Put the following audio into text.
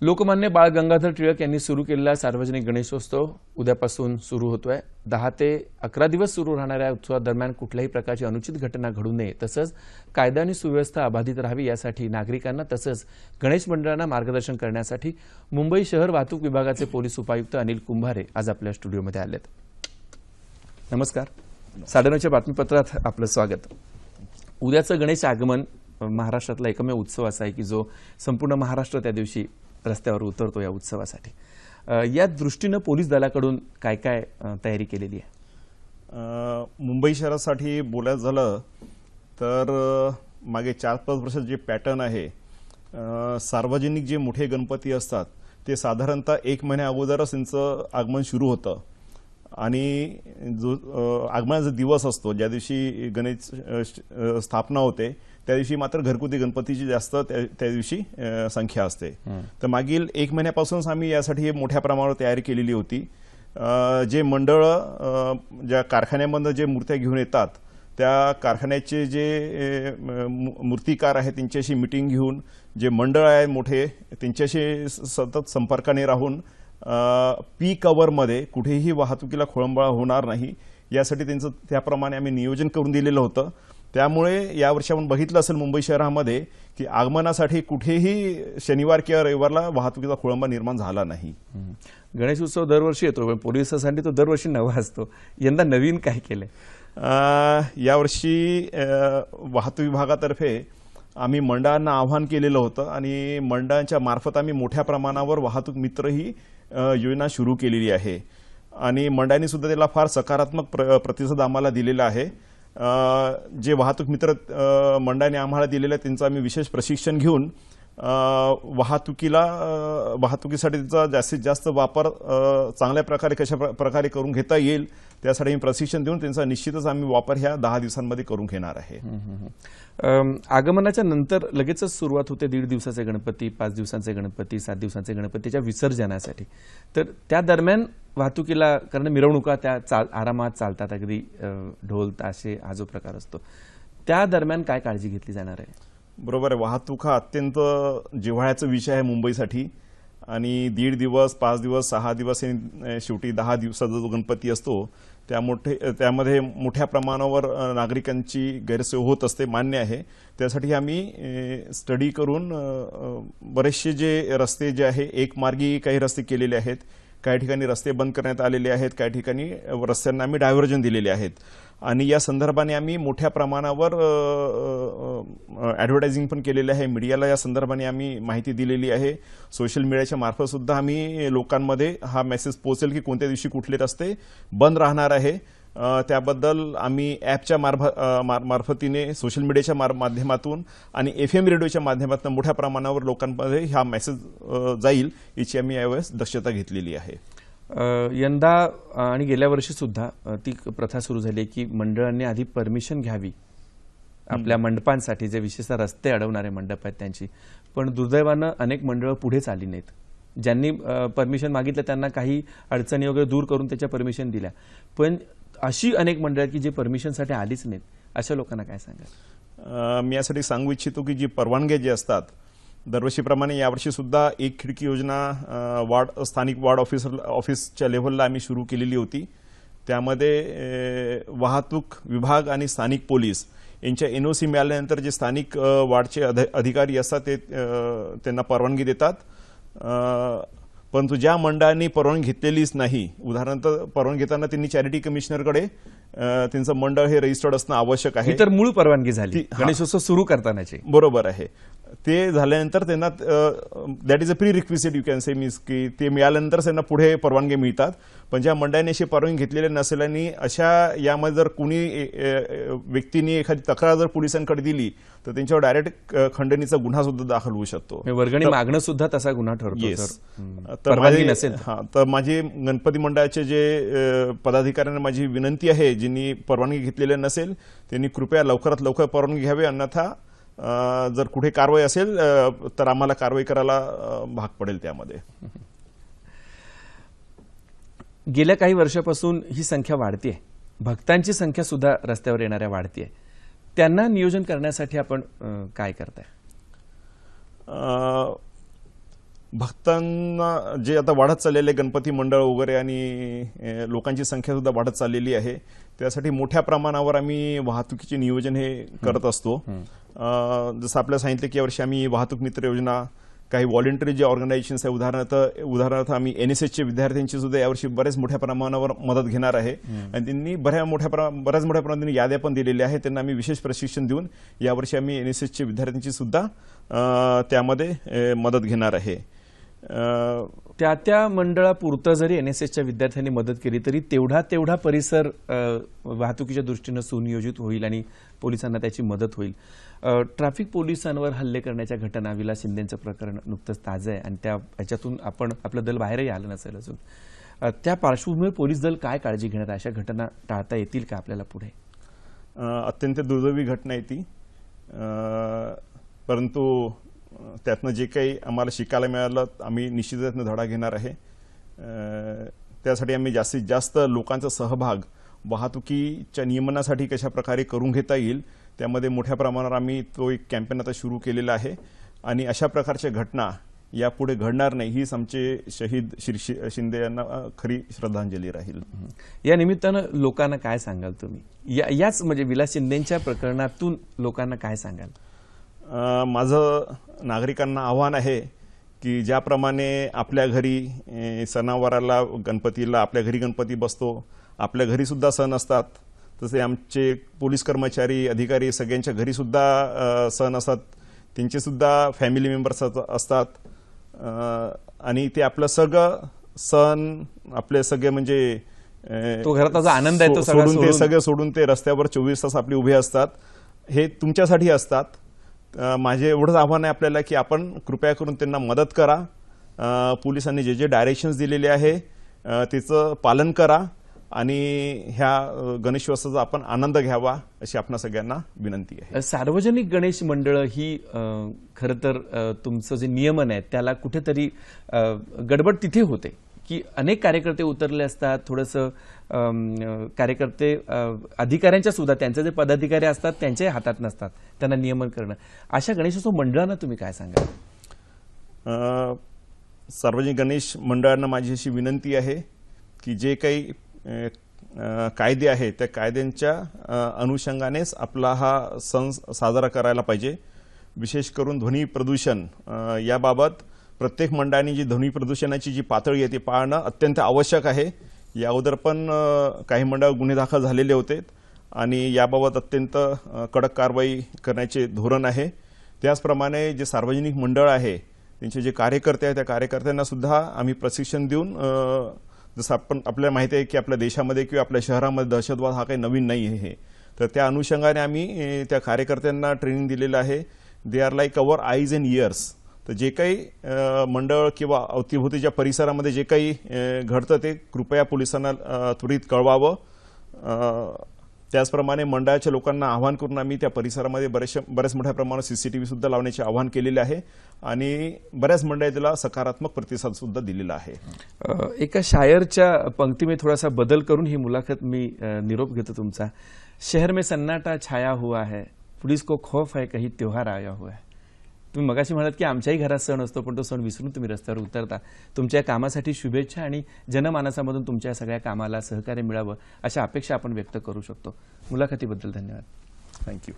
लोकमान्य बाळ गंगाधर टिळक यांनी सुरू केलेला सार्वजनिक गणेशोत्सव उद्यापासून सुरू होतोय. दहा ते अकरा दिवस सुरू राहणाऱ्या उत्सवादरम्यान कुठल्याही प्रकारची अनुचित घटना घडू नये तसंच कायदा आणि सुव्यवस्था अबाधित राहावी यासाठी नागरिकांना तसंच गणेश मंडळांना मार्गदर्शन करण्यासाठी मुंबई शहर वाहतूक विभागाचे पोलीस उपायुक्त अनिल कुंभारे आज आपल्या स्टुडिओमध्ये आलेत. नमस्कार. साडेनऊच्या बातमीपत्रात आपलं स्वागत. उद्याचं गणेश आगमन महाराष्ट्रातला एकमेव उत्सव असा आहे की जो संपूर्ण महाराष्ट्र त्या दिवशी रस्त्यावर उतरतो या उत्सवासाठी. या दृष्टीनं पोलीस दलाकडून काय काय तयारी केलेली आहे? मुंबई शहरासाठी बोलायचं झालं तर मागे चार पाच वर्षात जे पॅटर्न आहे सार्वजनिक जे मोठे गणपती असतात ते साधारणतः एक महिन्या अगोदरच त्यांचं आगमन सुरू होतं. आणि जो आगमनाचा दिवस असतो ज्या दिवशी गणेश स्थापना होते त्या दिवशी मात्र घरगुती गणपतीची जास्त त्या त्या दिवशी संख्या असते. तर मागील एक महिन्यापासूनच आम्ही यासाठी मोठ्या प्रमाणावर तयारी केलेली होती. जे मंडळ ज्या कारखान्यामधनं जे मूर्त्या घेऊन येतात त्या कारखान्याचे जे मूर्तिकार आहेत त्यांच्याशी मिटिंग घेऊन जे मंडळ आहे मोठे त्यांच्याशी सतत संपर्काने राहून पी कव्हरमध्ये कुठेही वाहतुकीला खोळंबळा होणार नाही. यासाठी त्यांचं त्याप्रमाणे आम्ही नियोजन करून दिलेलं होतं. त्यामुळे यावर्षी आपण बघितलं असेल मुंबई शहरामध्ये की आगमनासाठी कुठेही शनिवार किंवा रविवारला वाहतुकीचा खोळंबा निर्माण झाला नाही. गणेश उत्सव दरवर्षी येतो पण पोलिसांसाठी तो दरवर्षी नवा असतो. यंदा नवीन काय केलंय? अ, यावर्षी वाहतूक विभागातर्फे आम्ही मंडळांना आव्हान केलेलं होतं आणि मंडळांच्या मार्फत आम्ही मोठ्या प्रमाणावर वाहतूक मित्र ही अ, योजना सुरू केलेली आहे. आणि मंडळांनी सुद्धा त्याला फार सकारात्मक प्र प्रतिसाद आम्हाला दिलेला आहे. जे वाहतूक मित्र अ, मंडळाने आम्हाला दिलेलं आहे त्यांचं आम्ही विशेष प्रशिक्षण घेऊन वाहतुकीला वाहतुकीसाठी त्याचा जास्तीत जास्त वापर चांगल्या प्रकारे कशा प्र- प्रकारे करून घेता येईल त्यासाठी मी प्रशिक्षण देऊन त्यांचा निश्चितच आम्ही वापर ह्या दहा दिवसांमध्ये करून घेणार आहे. आगमनाच्या नंतर लगेचच सुरुवात होते दीड दिवसाचे गणपती पाच दिवसांचे गणपती सात दिवसांचे गणपतीच्या विसर्जनासाठी. तर त्या दरम्यान वाहतुकीला कारण मिरवणुका त्या चाल आरामात चालतात अगदी ढोल ताशे हा जो प्रकार असतो त्या दरम्यान काय काळजी घेतली जाणार आहे? बरोबर आहे. वाहतूक हा अत्यंत जिव्हाळ्याचा विषय आहे मुंबईसाठी. आणि दीड दिवस पाच दिवस सहा दिवस हे शेवटी दहा दिवसाचा जो गणपती असतो त्या मोठे त्यामध्ये मोठ्या प्रमाणावर नागरिकांची गैरसोय होत असते मान्य आहे. त्यासाठी आम्ही स्टडी करून बरेचसे जे रस्ते जे आहे एक मार्गी काही रस्ते केलेले आहेत. काही ठिकाणी रस्ते बंद करण्यात आलेले आहेत काही ठिकाणी रस्त्यांना आम्ही डायव्हर्जन दिलेले आहेत. आणि या संदर्भाने आम्ही मोठ्या प्रमाणावर ॲडव्हर्टायझिंग पण केलेलं आहे. मीडियाला या संदर्भाने आम्ही माहिती दिलेली आहे. सोशल मीडियाच्या मार्फतसुद्धा आम्ही लोकांमध्ये हा मेसेज पोहोचेल की कोणत्या दिवशी कुठले रस्ते बंद राहणार आहे. त्याबद्दल आम्ही ॲपच्या मार्फ मार- मार्फतीने सोशल मीडियाच्या मार- माध्यमातून आणि एफ एम रेडिओच्या माध्यमातून मोठ्या प्रमाणावर लोकांमध्ये हा मेसेज जाईल याची आम्ही यावेळेस दक्षता घेतलेली आहे. यंदा आणि गेल्या वर्षी सुद्धा अ, ती प्रथा सुरू झाली आहे की मंडळांनी आधी परमिशन घ्यावी. आपल्या मंडपांसाठी जे विशेषतः रस्ते अडवणारे मंडप आहेत त्यांची. पण दुर्दैवानं अनेक मंडळं पुढेच आली नाहीत. ज्यांनी परमिशन मागितलं त्यांना काही अडचणी वगैरे दूर करून त्याच्या परमिशन दिल्या. पण अशी अनेक मंडळ आहेत की जे परमिशनसाठी आलीच नाहीत. अशा लोकांना काय सांगा मी यासाठी सांगू इच्छितो की जी परवानग्या जे असतात दरवर्षीप्रमाणे यावर्षी सुद्धा एक खिडकी योजना वार्ड स्थानिक वार्ड ऑफिसर ऑफिसच्या लेव्हलला आम्ही सुरू केलेली होती. त्यामध्ये वाहतूक विभाग आणि स्थानिक पोलीस यांच्या एनओसी मिळाल्यानंतर जे स्थानिक वार्डचे अध- अधिकारी असतात ते त्यांना परवानगी देतात. परंतु ज्या मंडळांनी परवानगी घेतलेलीच नाही उदाहरणार्थ परवानगी घेताना त्यांनी चॅरिटी कमिशनरकडे त्यांचं मंडळ हे रजिस्टर्ड असणं आवश्यक आहे. तर मूळ परवानगी झाली. गणेशोत्सव सुरू करतानाची. बरोबर आहे. ते झाल्यानंतर त्यांना that is a prerequisite you can say means की ते मिळाल्यानंतर त्यांना पुढे परवानगी मिळतात पण ज्या मंडळाने अशी परवानगी घेतलेली नसेल आणि अशा यामध्ये जर कुणी व्यक्तीने एखादी तक्रार जर पोलिसांकडे दिली तर त्यांच्यावर डायरेक्ट खंडणीचा गुन्हा सुद्धा दाखल होऊ शकतो वर्गणी मागणं सुद्धा तसा गुन्हा ठरतो. तर माझे- नसेल तर. हा तर माझी गणपती मंडळाचे जे पदाधिकाऱ्यांना माझी विनंती आहे ज्यांनी परवानगी घेतलेली नसेल त्यांनी कृपया लवकरात लवकर परवानगी घ्यावी अन्यथा जर कुठे कारवाई असेल तर आम्हाला कारवाई करायला भाग पडेल त्यामध्ये. गेल्या काही वर्षापासून ही संख्या वाढतीये. भक्तांची संख्या सुद्धा रस्त्यावर येणाऱ्या वाढतीये. त्यांना नियोजन करण्यासाठी आपण काय करताय? भक्तांना जे आता वाढत चाललेले गणपती मंडळ वगैरे आणि लोकांची संख्या सुद्धा वाढत चाललेली आहे त्यासाठी मोठ्या प्रमाणावर आम्ही वाहतुकीचे नियोजन हे करत असतो. जसं आपल्याला सांगितलं की यावर्षी आम्ही वाहतूक मित्र योजना काही व्हॉलेंटरी जे ऑर्गनायझेशन्स आहे उदाहरणार्थ उदाहरणार्थ आम्ही एन एस एसचे विद्यार्थ्यांची सुद्धा यावर्षी बरेच मोठ्या प्रमाणावर मदत घेणार आहे. आणि त्यांनी बऱ्या मोठ्या प्रमा- बऱ्याच मोठ्या प्रमाणात याद्या पण दिलेल्या आहेत. त्यांना आम्ही विशेष प्रशिक्षण देऊन यावर्षी आम्ही एन एस एसचे विद्यार्थ्यांची सुद्धा त्यामध्ये मदत घेणार आहे. त्या त्या मंडळापुरतं जरी एन एस एसच्या विद्यार्थ्यांनी मदत केली तरी तेवढा तेवढा परिसर वाहतुकीच्या दृष्टीनं सुनियोजित होईल आणि पोलिसांना त्याची मदत होईल. ट्रॅफिक पोलिसांवर हल्ले करण्याच्या घटना विलास शिंदेचं प्रकरण नुकतंच ताजं आहे आणि त्या याच्यातून आपण आपलं दल बाहेरही आलं नसेल अजून. त्या पार्श्वभूमीवर पोलीस दल काय काळजी घेणार? अशा घटना टाळता येतील का आपल्याला पुढे? अत्यंत दुर्दैवी घटना आहे ती. परंतु त्यातनं जे काही आम्हाला शिकायला मिळालं आम्ही निश्चितच धडा घेणार आहे. त्यासाठी आम्ही जास्तीत जास्त लोकांचा सहभाग वाहतुकीच्या नियमनासाठी कशा प्रकारे करून घेता येईल त्यामध्ये मोठ्या प्रमाणावर आम्ही तो एक कॅम्पेन आता सुरू केलेला आहे. आणि अशा प्रकारच्या घटना यापुढे घडणार नाही हीच आमचे शहीद शिंदे यांना खरी श्रद्धांजली राहील. या निमित्तानं लोकांना काय सांगाल तुम्ही? या याच म्हणजे विलास शिंदेच्या प्रकरणातून लोकांना काय सांगाल? माझं नागरिकांना आव्हान आहे की ज्याप्रमाणे आपल्या घरी सणावाराला गणपतीला आपल्या घरी गणपती बसतो आपल्या घरी सुद्धा सण असतात. तसे आमचे पोलीस कर्मचारी अधिकारी सगळ्यांच्या घरी सुद्धा अ, सण असतात. त्यांचे सुद्धा फॅमिली मेंबर्स असतात. आणि ते आपलं सगळं सण आपले सगळे म्हणजे तो घरात आनंद आहे तो सो- सगळा सोडून ते सगळं सोडून ते रस्त्यावर चोवीस तास आपले उभे असतात. हे तुमच्यासाठी असतात. माझे एवढंच आव्हान आहे आपल्याला की आपण कृपया करून त्यांना मदत करा. पोलिसांनी जे जे डायरेक्शन्स दिलेले आहे तिचं त्याचं पालन करा आणि ह्या गणेशोत्सवाचा आपण आनंद घ्यावा अशी आपणा सगळ्यांना विनंती आहे. सार्वजनिक गणेश मंडळ ही खरं तर तुमचं जे नियमन आहे त्याला कुठेतरी गडबड तिथे होते. की अनेक कार्यकर्ते उतरले असतात थोडंसं कार्यकर्ते अधिकाऱ्यांच्या सुद्धा त्यांचे जे पदाधिकारी असतात त्यांच्याही हातात नसतात त्यांना नियमन करणं. अशा गणेशोत्सव मंडळांना तुम्ही काय सांगाल? सार्वजनिक गणेश मंडळांना माझी अशी विनंती आहे की जे काही कायदे आहेत त्या कायद्यांच्या अनुषंगानेच आपला हा सण साजरा करायला पाहिजे. विशेष करून ध्वनी प्रदूषण याबाबत प्रत्येक मंडळाने जी ध्वनी प्रदूषणाची जी पातळी आहे ती पाळणं अत्यंत आवश्यक आहे. या अगोदर पण काही मंडळ गुन्हे दाखल झालेले होते आणि याबाबत अत्यंत कडक कारवाई करण्याचे धोरण आहे. त्याचप्रमाणे जे सार्वजनिक मंडळ आहे त्यांचे जे कार्यकर्ते आहेत त्या कार्यकर्त्यांना सुद्धा आम्ही प्रशिक्षण देऊन जसं आपण आपल्याला माहिती आहे की आपल्या देशामध्ये किंवा आपल्या शहरामध्ये दहशतवाद हा काही नवीन नाही आहे. तर त्या अनुषंगाने आम्ही त्या कार्यकर्त्यांना ट्रेनिंग दिलेलं आहे. They are like our eyes and ears तर जे काही मंडळ किंवा अवतीभोवतीच्या परिसरामध्ये जे काही घडतं ते कृपया पोलिसांना त्वरित कळवावं. त्याचप्रमाणे मंडळाच्या लोकांना आवाहन करून आम्ही त्या परिसरामध्ये बरेचशा बऱ्याच मोठ्या प्रमाणात सीसीटीव्ही सुद्धा लावण्याचे आवाहन केलेले आहे आणि बऱ्याच मंडळी त्याला सकारात्मक प्रतिसाद सुद्धा दिलेला आहे. एका शायरच्या पंक्तीमध्ये थोडासा बदल करून ही मुलाखत मी निरोप घेतो तुमचा. शहर में सन्नाटा छाया हुआ है पुलिस को खौफ है कहीं त्योहार आया हुआ है. तुम्ही मगाशी म्हणत की आमच्याही घरात सण असतो पण तो सण विसरून तुम्ही रस्त्यावर उतरता. तुमच्या कामासाठी शुभेच्छा आणि जनमानसामधून तुमच्या सगळ्या कामाला सहकार्य मिळावं अशा अपेक्षा आपण व्यक्त करू शकतो. मुलाखतीबद्दल धन्यवाद. थँक्यू